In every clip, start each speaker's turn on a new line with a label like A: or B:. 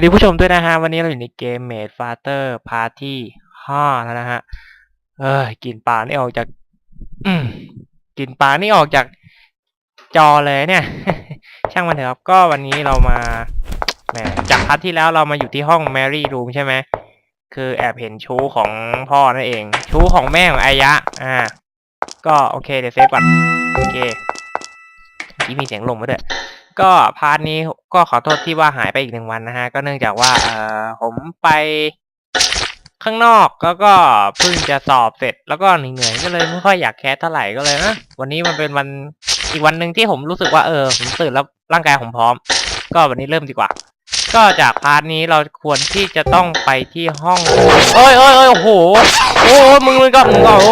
A: วัสดีผู้ชมด้วยนะฮะ วันนี้เราอยู่ในเกม Made Father Part ที่ห้าแล้วนะฮะ เอ้ยกินปลานี่ออกจาก อืมกินปลานี่ออกจากจอเลยเนี่ย ช่างมันเถอะครับ ก็วันนี้เรามาแหมจากพาร์ทที่แล้วเรามาอยู่ที่ห้อง Mary Room ใช่ไหมคือแอบเห็นชู้ของพ่อนั่นเอง ชู้ของแม่ของอายะ อ่า ก็โอเคเดี๋ยวเซฟก่อน โอเคเมื่มีเสียงลมมาด้วย ก็พาร์ทนี้ก็ขอโทษที่ว่าหายไปอีกหนึ่งวันนะฮะ ก็เนื่องจากว่าเออผมไปข้างนอกแล้วก็เพิ่งจะสอบเสร็จแล้วก็เหนื่อยๆก็เลยไม่ค่อยอยากแคสเท่าไหร่ก็เลยนะวันนี้มันเป็นวันอีกวันหนึ่งที่ผมรู้สึกว่าเออผมตื่นแล้วร่างกายผมพร้อม ก็วันนี้เริ่มดีกว่า ก็จากพาร์ทนี้เราควรที่จะต้องไปที่ห้องเอ้ยเอ้ยเอ้ยโอ้โหโอ้โหมึงมึงก็มึงก็โอ้โห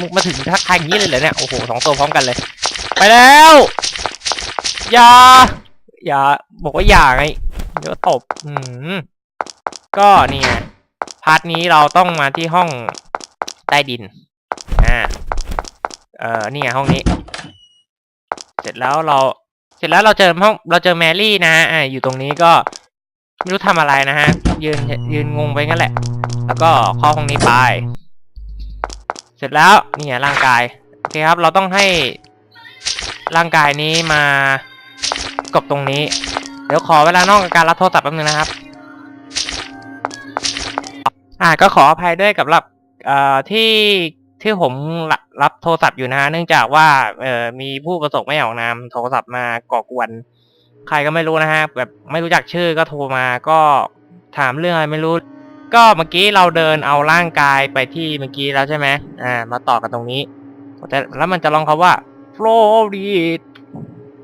A: มึงมาถึงทักทายอย่างนี้เลยเหรอเนี่ยโอ้โหสองตัวพร้อมกันเลย ไปแล้ว อย่าอย่าบอกว่าอย่าไงเดี๋ยวตบอืมก็นี่ไงพาร์ทนี้เราต้องมาที่ห้องใต้ดินอ่าเอ่อนี่ไงห้องนี้ เสร็จแล้วเรา เสร็จแล้วเราเจอห้องเราเจอแมรี่นะฮะอ่าอยู่ตรงนี้ก็ไม่รู้ทำอะไรนะฮะ ยืนยืนงงไปงั้นแหละ แล้วก็เข้าห้องนี้ไป เสร็จแล้วนี่ไงร่างกายโอเคครับ เราต้องให้ร่างกายนี้มา กบตรงนี้ เดี๋ยวขอเวลานอกจากการรับโทรศัพท์แป๊บนึงนะครับ อ่าก็ขออภัยด้วยกับรับเอ่อที่ที่ผมรับรับโทรศัพท์อยู่นะฮะเนื่องจากว่าเอ่อมีผู้ประสงค์ไม่ออกนามโทรศัพท์มาก่อกวน ใครก็ไม่รู้นะฮะแบบไม่รู้จักชื่อก็โทรมาก็ถามเรื่องอะไรไม่รู้ ก็เมื่อกี้เราเดินเอาร่างกายไปที่เมื่อกี้แล้วใช่ไหมอ่า มาต่อกันตรงนี้แต่แล้วมันจะลองคาว่า Florida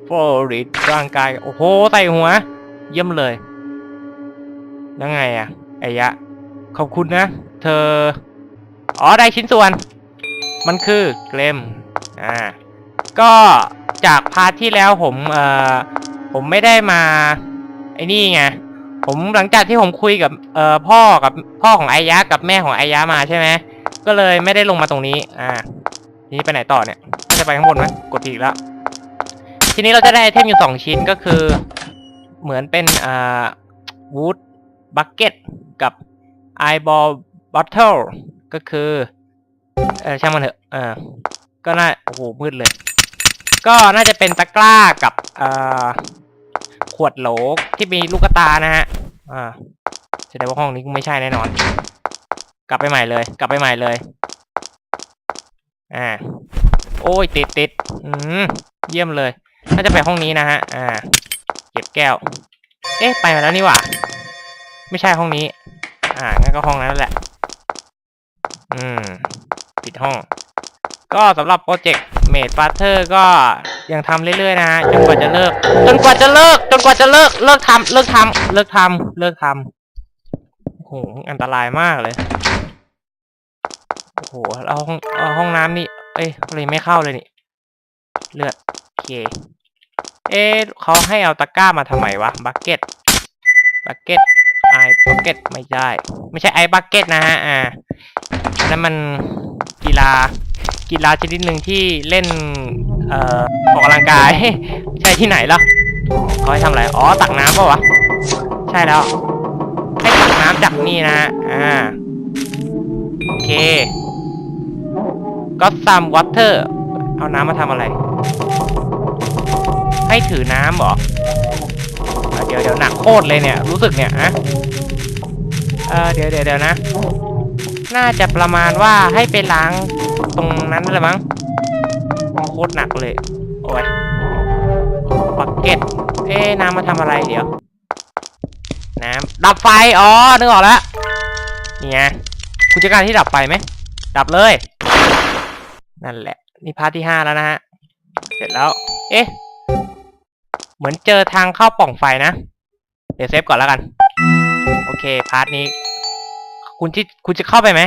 A: ฟอริดร่างกาย โอ้โหใส่หัว เยี่ยมเลย แล้วไงอะไอยะ ขอบคุณนะ เธอ อ๋อ ได้ชิ้นส่วน มันคือเกลมอ่า ก็จากพาร์ทที่แล้วผมเอ่อผมไม่ได้มา ไอ้นี่ไง ผมหลังจากที่ผมคุยกับเอ่อพ่อกับพ่อของไอยะกับแม่ของไอยะมาใช่ไหมก็เลยไม่ได้ลงมาตรงนี้ อ่าทีนี้ไปไหนต่อเนี่ย จะไปข้างบนไหมกดผิดแล้ว ทีนี้เราจะได้ไอเทมอยู่สองชิ้นก็คือ เหมือนเป็นอ่าวูดบักเก็ตกับไอบอลบัตเทิลก็คือเออช่างมันเถอะเออก็น่าโอ้โหมืดเลย ก็น่าจะเป็นตะกร้ากับอ่าขวดโหลที่มีลูกตานะฮะอ่าแสดงว่าห้องนี้ไม่ใช่แน่นอน กลับไปใหม่เลย กลับไปใหม่เลยอ่าโอ้ยติดติดอืมเยี่ยมเลย น่าจะไปห้องนี้นะฮะ อ่า เก็บแก้ว เอ๊ะ ไปมาแล้วนี่หว่า ไม่ใช่ห้องนี้ อ่า งั้นก็ห้องนั้นแหละ อืม ปิดห้อง ก็สำหรับโปรเจกต์เมดฟาเธอร์ก็ยังทำเรื่อยๆนะฮะ จนกว่าจะเลิก จนกว่าจะเลิก จนกว่าจะเลิก เลิกทำเลิกทำเลิกทำเลิกทำโอ้โห อันตรายมากเลย โอ้โหแล้วห้องเอาห้องน้ำนี่ เอ้ยเลยไม่เข้าเลยนี่ เลือด เค เอ๊ะเขาให้เอาตะกร้ามาทำไมวะ บักเก็ต บักเก็ต ไอบักเก็ตไม่ใช่ ไม่ใช่ไอบักเก็ตนะฮะ อ่านนั้นมันกีฬา กีฬาชนิดหนึ่งที่เล่น เอ่อออกกำลังกาย ใช่ที่ไหนล่ะเขาให้ทำอะไร อ๋อ ตักน้ำป่าวะ ใช่แล้ว ให้ตักน้ำจากนี่นะ อ่า โอเคก็ซัมวอเตอร์ เอาน้ำมาทำอะไร ให้ถือน้ำเหรอ เดี๋ยวเดี๋ยวหนักโคตรเลยเนี่ย รู้สึกเนี่ยอะเออเดี๋ยวเดี๋ยวเดี๋ยวนะ น่าจะประมาณว่าให้ไปล้างตรงนั้นเลยมั้งโคตรหนักเลย โอ้ยบักเก็ต เอ๊น้ำมาทำอะไรเดี๋ยว น้ำดับไฟ อ๋อ นึกออกแล้วนี่ไงคุณจะการที่ดับไฟไหม ดับเลย นั่นแหละ นี่พาร์ทที่ห้าแล้วนะฮะ เสร็จแล้ว เอ๊ะ เหมือนเจอทางเข้าปล่องไฟนะ เดี๋ยวเซฟก่อนแล้วกัน โอเค พาร์ทนี้ คุณที่คุณจะเข้าไปไหม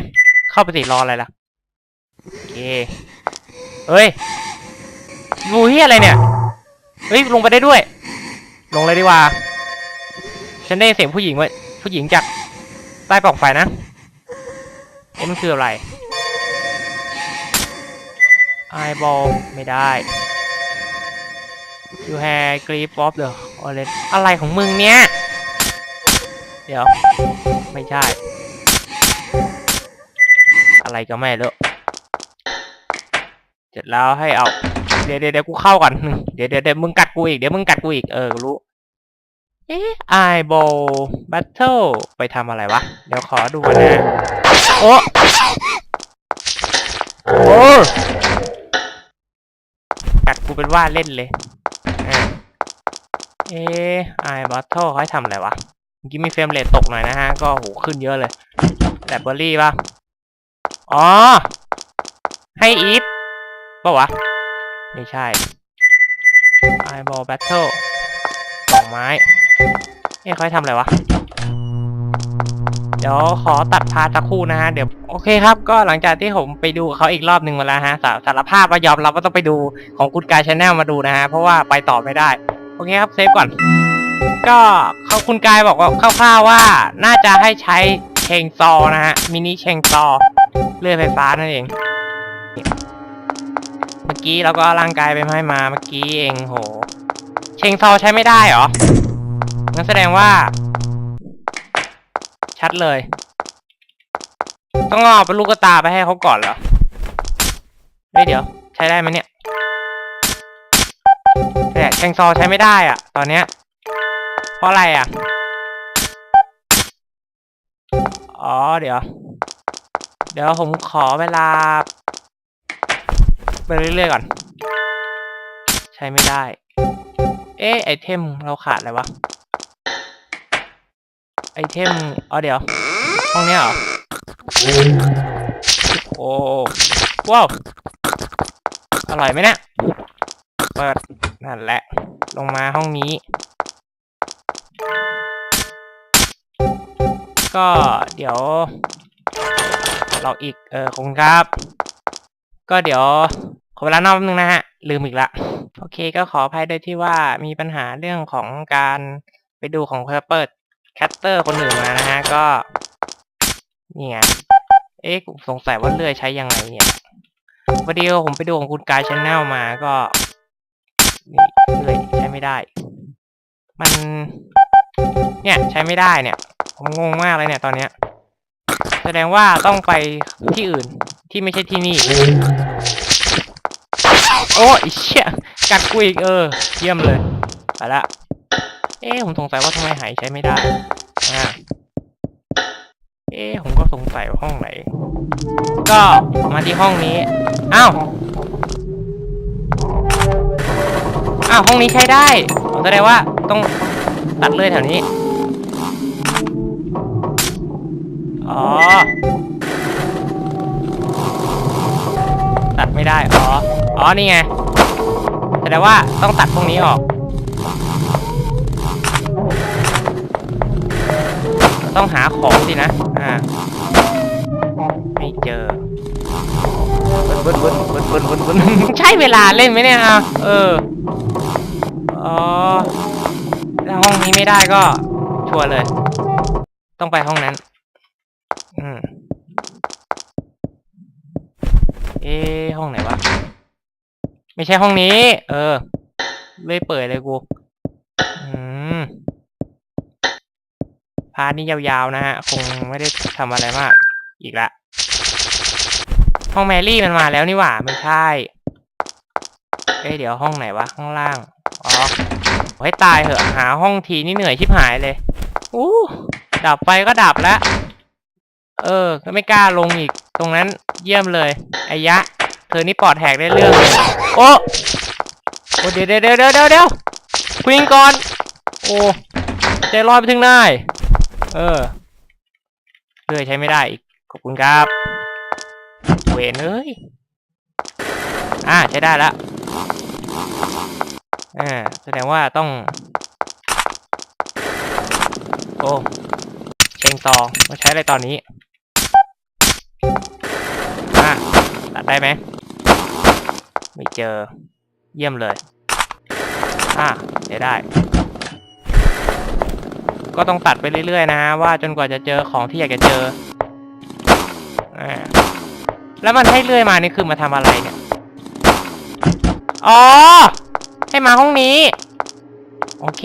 A: เข้าไปสิรออะไรล่ะ โอเค เฮ้ยงูเฮียอะไรเนี่ย เฮ้ย ลงไปได้ด้วย ลงเลยดีกว่า ฉันได้เสียงผู้หญิงว่าผู้หญิงจากใต้ปล่องไฟนะเอ๊ะมันคืออะไรไอบอลไม่ได้ You have grip of the orange อะไรของมึงเนี่ย เดี๋ยว ไม่ใช่ อะไรก็ไม่รู้เสร็จแล้วให้เอา เดี๋ยวเดี๋ยวเดี๋ยวกูเข้าก่อนเดี๋ยวเดี๋ยวเดี๋ยวมึงกัดกูอีก เดี๋ยวมึงกัดกูอีก เออ รู้ เอ๊ะไอโบบัตเทิลไปทำอะไรวะ เดี๋ยวขอดูนะ โอ้โอ้กัดกูเป็นว่าเล่นเลย เอไอบัตเทิลเขาให้ทำอะไรวะเมื่อกี้มีเฟรมเรทตกหน่อยนะฮะ ก็โหขึ้นเยอะเลยแบตเบอรี่ป่ะอ๋อ ให้อีฟปะวะ ไม่ใช่ Eyeball Battle สองไม้เอ๊ะเขาให้ทำอะไรวะ เดี๋ยวขอตัดพาสักครู่นะฮะ เดี๋ยวโอเคครับ ก็หลังจากที่ผมไปดูเขาอีกรอบหนึ่งมาแล้วฮะ สารภาพว่ายอมรับว่าต้องไปดูของคุณกายชาแนลมาดูนะฮะ เพราะว่าไปต่อไม่ได้ อเคครับเซฟก่อน ก็เขาคุณกายบอกว่าคร่าวๆว่าน่าจะให้ใช้เชงซอนะฮะมินิเชงซอเลื่อยไฟฟ้านั่นเอง เมื่อกี้เราก็เอาร่างกายไปให้มาเมื่อกี้เองโห เชงซอใช้ไม่ได้เหรองั้นแสดงว่า ชัดเลย ต้องเอาเป็นลูกตาไปให้เขาก่อนเหรอเฮ้ยเดี๋ยว ใช้ได้ไหมเนี่ย แต่เชงซอใช้ไม่ได้อะ ตอนเนี้ย เพราะอะไรอะ อ๋อเดี๋ยว เดี๋ยวผมขอเวลา ไปเรื่อยๆก่อน ใช้ไม่ได้ เอ๊ะไอเทมเราขาดอะไรวะ ไอเทม อ๋อเดี๋ยว ห้องเนี้ยเหรอ โอ้ว้าวอร่อยไหมเนี่ย เปิด นั่นแหละ ลงมาห้องนี้ ก็เดี๋ยว เราอีกเออคุณครับ ก็เดี๋ยวขอเวลานอกนึงนะฮะ ลืมอีกละ โอเคก็ขออภัยด้วยที่ว่ามีปัญหาเรื่องของการไปดูของเปิดแคตเตอร์คนอื่นมานะฮะ ก็นี่ไงเอ๊ะสงสัยว่าเลื่อยใช้ยังไงเนี่ยพอดีว่าผมไปดูของคุณกายชแนลมาก็ นี่เลยใช้ไม่ได้ มัน เนี่ยใช้ไม่ได้เนี่ย ผมงงมากเลยเนี่ยตอนเนี้ย แสดงว่าต้องไปที่อื่นที่ไม่ใช่ที่นี่ โอ้ยเชี่ยกัดกูอีกเออ เยี่ยมเลย ไปละ เอ๊ผมสงสัยว่าทำไมหายใช้ไม่ได้อ่าเอ๊ผมก็สงสัยว่าห้องไหน ก็มาที่ห้องนี้ อ้าว อ้าวห้องนี้ใช้ได้แสดงว่าต้องตัดเลยแถวนี้ อ๋อ ตัดไม่ได้ อ๋อ อ๋อ นี่ไง แสดงว่าต้องตัดพวกนี้ออก ต้องหาของสินะ อ่า ไม่เจอบึนบึนบึนบึนบึนบึนบึนใช่เวลาเล่นไหมเนี่ยอะเออ อ๋อถ้าห้องนี้ไม่ได้ก็ชัวร์เลย ต้องไปห้องนั้น อืม เอ๊ห้องไหนวะ ไม่ใช่ห้องนี้ เออ เลยเปิดเลยกู อืม พาร์ทนี้ยาวๆนะฮะ คงไม่ได้ทำอะไรมาก อีกละ ห้องแมรี่มันมาแล้วนี่หว่า ไม่ใช่ เอ้ยเดี๋ยวห้องไหนวะ ข้างล่าง อ๋อให้ตายเหอะหาห้องทีนี่เหนื่อยชิบหายเลยอู้ดับไฟก็ดับแล้ว เออ ก็ไม่กล้าลงอีก ตรงนั้นเยี่ยมเลยไอยะ เธอนี่ปอดแหกได้เรื่องเลยโอ้โอ้เดี๋ยวเดี๋ยวเดี๋ยวเดี๋ยวเดี๋ยวคุยกันก่อน โอ้ใจลอยไปถึงไหนเออเลยใช้ไม่ได้อีก ขอบคุณครับ เวนเอ้ย อ่าใช้ได้แล้ว อ่าแสดงว่าต้อง โอ้เชงซอมาใช้อะไรตอนนี้อะตัดได้ไหม ไม่เจอ เยี่ยมเลย อะเดี๋ยวได้ ก็ต้องตัดไปเรื่อยๆ นะฮะว่าจนกว่าจะเจอของที่อยากจะเจออแล้วมันให้เลื่อยมานี่คือมาทำอะไรเนี่ย อ๋อ ให้มาห้องนี้ โอเค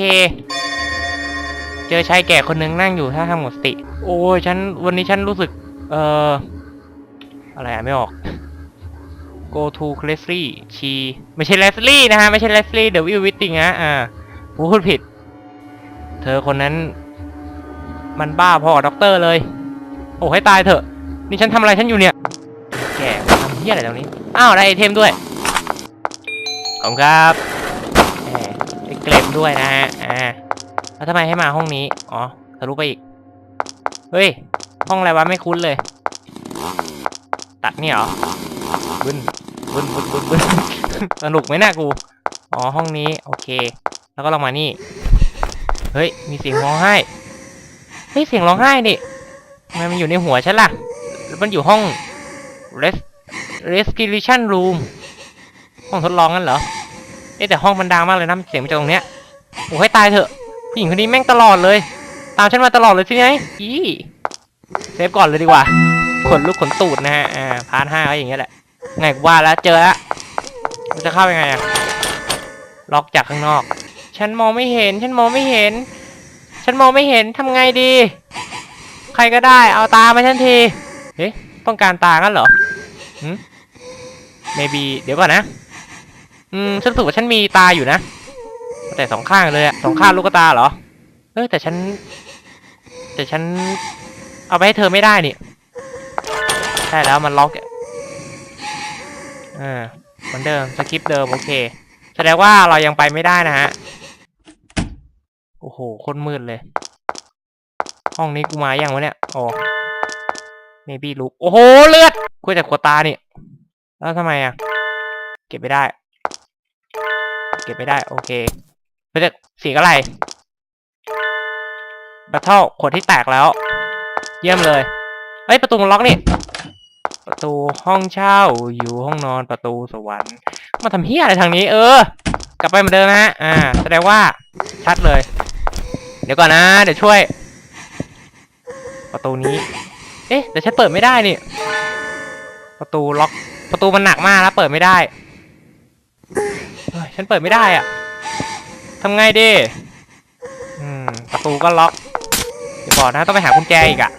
A: เจอชายแก่คนหนึ่งนั่งอยู่ท่าทางหมดสติ โอ้ยฉันวันนี้ฉันรู้สึก เอ่อ อะไรอะไม่ออก go to Leslie ชีไม่ใช่ Leslie นะฮะ ไม่ใช่ Leslie the will witting นะอ่าพูดผิด เธอคนนั้น มันบ้าพอด็อกเตอร์เลย โอ้ให้ตายเถอะ นี่ฉันทำอะไรฉันอยู่เนี่ย แกทำเหี้ยอะไรตรงนี้ อ้าวได้ไอเทมด้วย ขอบคุณครับ เกรมด้วยนะฮะ อ่า แล้วทำไมให้มาห้องนี้ อ๋อ ทะลุไปอีก เฮ้ย ห้องอะไรวะไม่คุ้นเลย ตัดนี่เหรอบึ้นบึ้นบึ้นบึ้นบึ้นสนุกไหมน่ากู อ๋อ ห้องนี้ โอเค แล้วก็ลองมานี่ เฮ้ย มีเสียงร้องไห้ เฮ้ย เสียงร้องไห้นี่ทำไมมันอยู่ในหัวฉันล่ะ มันอยู่ห้อง rest respiration room ห้องทดลองนั่นเหรอ เอ๊ะแต่ห้องมันดังมากเลยนะเสียงมาจากตรงเนี้ยโอ้ให้ตายเถอะผู้หญิงคนนี้แม่งตลอดเลย ตามฉันมาตลอดเลยใช่ไหมอีเซฟก่อนเลยดีกว่าขนลุกขนตูดนะฮะอ่าพาร์ทห้าก็อย่างเงี้ยแหละไงกูว่าแล้วเจอแล้วมันจะเข้ายังไงอะล็อกจากข้างนอก ฉันมองไม่เห็น ฉันมองไม่เห็น ฉันมองไม่เห็นทำไงดี ใครก็ได้ เอาตามาฉันทีเอ๊ะต้องการตากันเหรอหืม maybe เดี๋ยวก่อนนะ อืมฉันรู้สึกว่าฉันมีตาอยู่นะ แต่สองข้างเลยอะสองข้างลูกตาเหรอ เออแต่ฉัน แต่ฉัน เอาไปให้เธอไม่ได้นี่ใช่แล้วมันล็อกอะอ่าเหมือนเดิมสคริปเดิมโอเค แสดงว่าเรายังไปไม่ได้นะฮะ โอ้โหคนมืดเลย ห้องนี้กูมายังวะเนี่ยโอ้เมบี้ลุกโอ้โห เลือดกูแต่ขวดตานี่ แล้วทำไมอะ เก็บไม่ได้ เก็บไม่ได้โอเคเฮ้ยแต่เสีอะไรบัตเทิลขวดที่แตกแล้ว เยี่ยมเลยเฮ้ยประตูมันล็อกนี่ประตูห้องเช่าอยู่ห้องนอนประตูสวรรค์ มาทำเฮียอะไรทางนี้ เออ กลับไปเหมือนเดิมนะฮะอ่า แสดงว่าชัดเลย เดี๋ยวก่อนนะ เดี๋ยวช่วย ประตูนี้ เอ๊ะแต่ฉันเปิดไม่ได้นี่ ประตูล็อก ประตูมันหนักมากแล้วเปิดไม่ได้ ฉันเปิดไม่ได้อะทำไงดีอืมประตูก็ล็อกเดี๋ยวก่อนนะต้องไปหากุญแจอีกอะ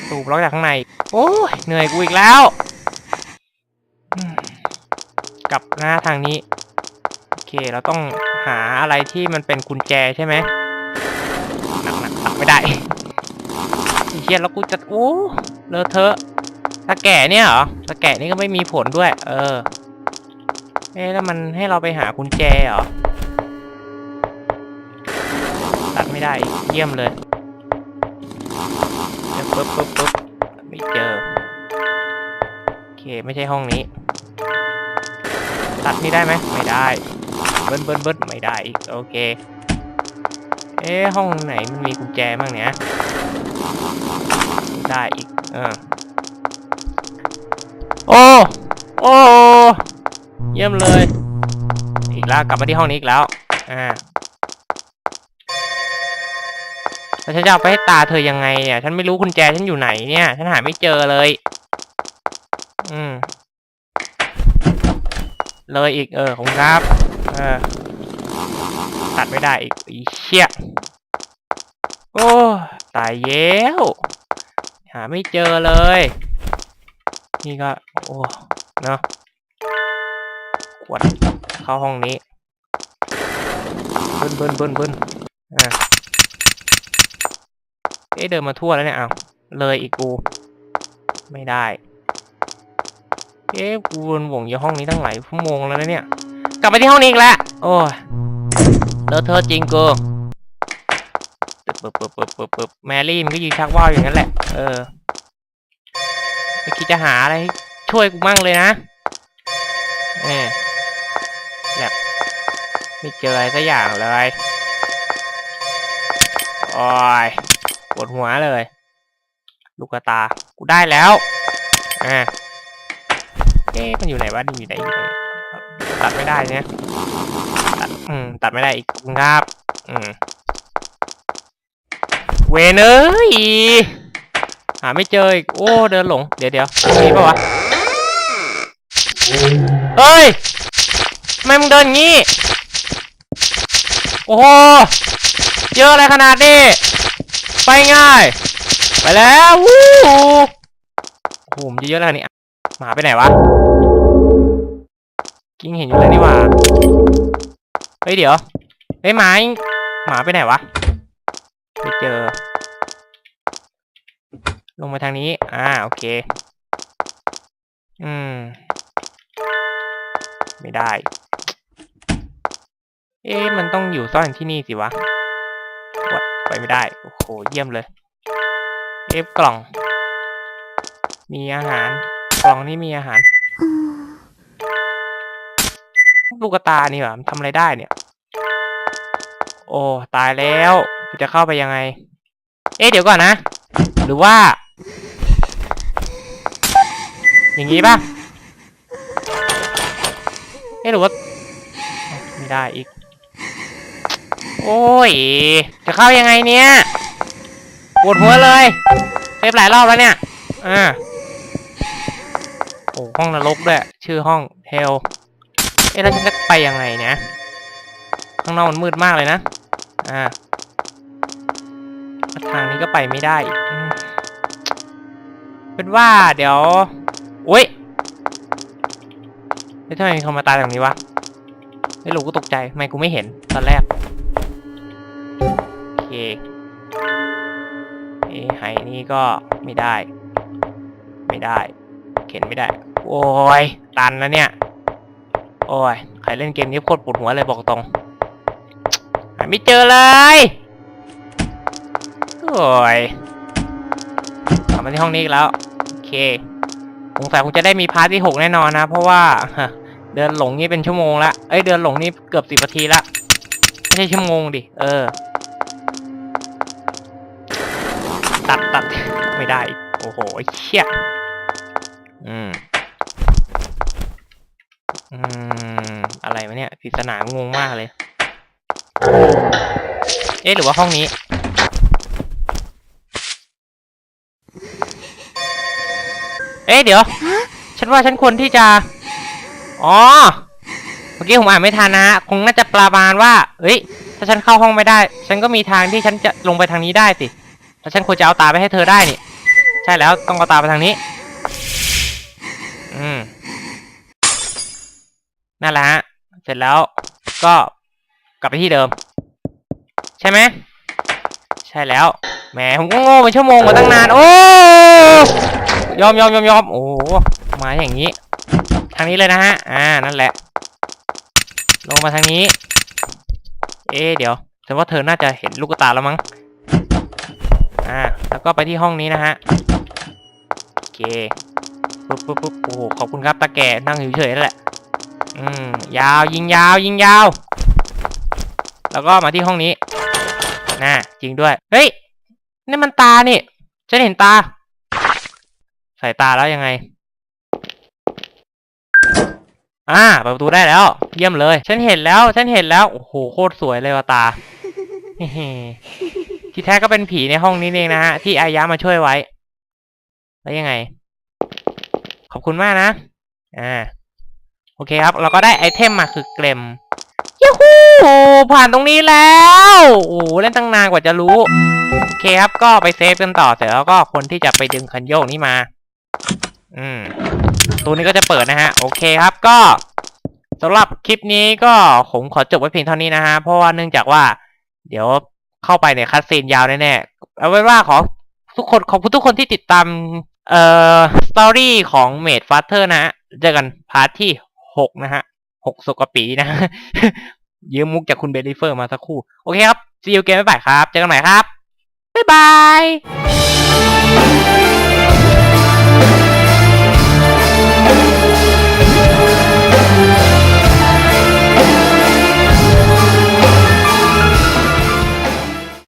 A: ประตูล็อกจากข้างใน โอ้ยเหนื่อยกูอีกแล้วกลับหน้าทางนี้ โอเค เราต้องหาอะไรที่มันเป็นกุญแจใช่ไหมหนักหนักตักไม่ได้ไอ้เฮียแล้วกูจะโอ้เลอะเทอะตะแก่เนี่ยเหรอตะแก่นี่ก็ไม่มีผลด้วย เออ เอ๊ะแล้วมันให้เราไปหากุญแจเหรอ ตัดไม่ได้ เยี่ยมเลยเปึ๊บปึ๊บปึ๊บไม่เจอ โอเค ไม่ใช่ห้องนี้ ตัดนี่ได้ไหม ไม่ได้ เบิ้ลเบิ้ลเบิ้ลไม่ได้อีก โอเค เอ๊ะ ห้องไหนมันมีกุญแจบ้างเนี่ยได้อีก เออ โอ้ โอ้ เยี่ยมเลย อีกแล้วกลับมาที่ห้องนี้อีกแล้ว อ่าแล้วฉันจะเอาไปให้ตาเธอยังไงเนี่ย ฉันไม่รู้กุญแจฉันอยู่ไหนเนี่ย ฉันหาไม่เจอเลย อืม เลยอีกเออของครับ เออ ตัดไม่ได้อีกอีเชี่ยโอ้ตายเย้วหาไม่เจอเลย นี่ก็ โอ้ เนาะ วดเข้าห้องนี้เบิ้ลเบิ้ลเบิ้ลเบิ้ลอะเอ๊ะเดินมาทั่วแล้วเนี่ยเอาเลยอีกกู ไม่ได้ เอ๊ะกูวนวงอยู่ห้องนี้ตั้งหลายชั่วโมงแล้วนะเนี่ย กลับไปที่ห้องนี้อีกแล้วโอ้ยเลอะเทอะจริงกูปึ๊บปึ๊บปึ๊บปึ๊บปึ๊บแมรี่มันก็ยืนชักว่าวอย่างนั้นแหละ เออไม่คิดจะหาอะไรช่วยกูมั่งเลยนะ เออ แบบไม่เจออะไรสักอย่างเลยโอ้ยปวดหัวเลย ลูกตา กูได้แล้วอ่าเอ๊ะมันอยู่ไหนวะนี่อยู่ไหนอยู่ไหนตัดไม่ได้เนี่ยตัดอืมตัดไม่ได้อีกครับอืมเวนเอ้ยหาไม่เจออีก โอ้ เดินหลง เดี๋ยวเดี๋ยวมีปะวะ เฮ้ย ไมมึงเดินงี้ โอ้โห เยอะอะไรขนาดนี้ ไปง่าย ไปแล้ววู้โอ้โหมันเยอะแล้วนี่หมาไปไหนวะ กิ้งเห็นอยู่เลยนี่หว่า เฮ้ยเดี๋ยว เฮ้ยหมาหมาไปไหนวะ ไม่เจอ ลงมาทางนี้ อ่าโอเค อืม ไม่ได้ เอ๊ะมันต้องอยู่ซ่อนที่นี่สิวะวัดไปไม่ได้ โอ้โห เยี่ยมเลย เอฟกล่อง มีอาหาร กล่องนี้มีอาหาร ลูกตานี่หว่ามันทำอะไรได้เนี่ย โอ้ ตายแล้วจะเข้าไปยังไง เอ๊ะ เดี๋ยวก่อนนะ หรือว่า อย่างนี้ป่ะ เอ๊ะ หรือว่า ไม่ได้อีก โอ้ย จะเข้ายังไงเนี่ยปวดหัวเลยเซฟหลายรอบแล้วเนี่ย อ่า โอ้ห้องนรกด้วย ชื่อห้องเฮลเอ๊ะแล้วฉันจะไปยังไงเนี่ย ข้างนอกมันมืดมากเลยนะ อ่า ทางนี้ก็ไปไม่ได้ เป็นว่าเดี๋ยวโอ้ยไม่ทำไมมีคนมาตายตรงนี้วะไม่รู้กูตกใจทำไมกูไม่เห็นตอนแรก เคเอ้ไฮนี่ก็ไม่ได้ ไม่ได้ เข็นไม่ได้ โอ้ย ตันแล้วเนี่ย โอ้ย ใครเล่นเกมนี้โคตรปวดหัวเลยบอกตรง หาไม่เจอเลย โอ้ยกลับมาที่ห้องนี้อีกแล้ว โอเคสงสัยคงจะได้มีพาร์ทที่หกแน่นอนนะ เพราะว่าเดินหลงนี่เป็นชั่วโมงละ เอ้ยเดินหลงนี่เกือบสิบนาทีละ ไม่ใช่ชั่วโมงดิ เออ ตัดตัดไม่ได้ โอ้โหเชี่ยอืมอืมอะไรวะเนี่ยปริศนางงมากเลย เอ๊ะหรือว่าห้องนี้ เอ๊ะเดี๋ยว ฉันว่าฉันควรที่จะ อ๋อ เมื่อกี้ผมอ่านไม่ทันนะฮะคงน่าจะประมาณว่า เฮ้ย ถ้าฉันเข้าห้องไม่ได้ ฉันก็มีทางที่ฉันจะลงไปทางนี้ได้สิ แล้วฉันควรจะเอาตาไปให้เธอได้นี่ ใช่แล้วต้องเอาตาไปทางนี้ อืมนั่นแหละฮะ เสร็จแล้วก็กลับไปที่เดิม ใช่ไหม ใช่แล้ว แหมผมก็โง่เป็นชั่วโมงมาตั้งนาน โอ้ ยอมยอมยอมยอมโอ้มาอย่างนี้ ทางนี้เลยนะฮะ อ่า นั่นแหละ ลงมาทางนี้ เอ๊เดี๋ยวฉันว่าเธอน่าจะเห็นลูกตาแล้วมั้ง อ่าแล้วก็ไปที่ห้องนี้นะฮะโอเคปุ๊บปุ๊บปุ๊บโอ้โหขอบคุณครับตาแก่นั่งเฉยๆนั่นแหละอืมยาวยิงยาวยิงยาว แล้วก็มาที่ห้องนี้น่ะจริงด้วย เฮ้ยนี่มันตานี่ฉันเห็นตา ใส่ตาแล้วยังไงอ่าเปิดประตูได้แล้ว เยี่ยมเลย ฉันเห็นแล้ว ฉันเห็นแล้ว โอ้โห โคตรสวยเลยว่ะตา ที่แท้ก็เป็นผีในห้องนี้เองนะฮะที่อายะมาช่วยไว้ แล้วยังไง ขอบคุณมากนะ อ่า โอเคครับ เราก็ได้ไอเทมมาคือเกรมยูฮูผ่านตรงนี้แล้วโอ้เล่นตั้งนานกว่าจะรู้ โอเคครับ ก็ไปเซฟกันต่อเสร็จแล้วก็คนที่จะไปดึงคันโยกนี้มา อืม ตัวนี้ก็จะเปิดนะฮะ โอเคครับ ก็สำหรับคลิปนี้ก็ผมขอจบไว้เพียงเท่านี้นะฮะ เพราะว่าเนื่องจากว่า เดี๋ยว เข้าไปเนี่ยคัดซีนยาวแน่ๆเอาไว้ว่าขอทุกคนขอบคุณทุกคนที่ติดตามเอ่อสตอรี่ของเมดฟาเธอร์นะฮะเจอกันพาร์ทที่หกนะฮะหกสกปีนะยืมมุกจากคุณเบลิเฟอร์มาสักครู่ โอเคครับ see you again บ๊ายบายครับ เจอกันใหม่ครับ บ๊ายบาย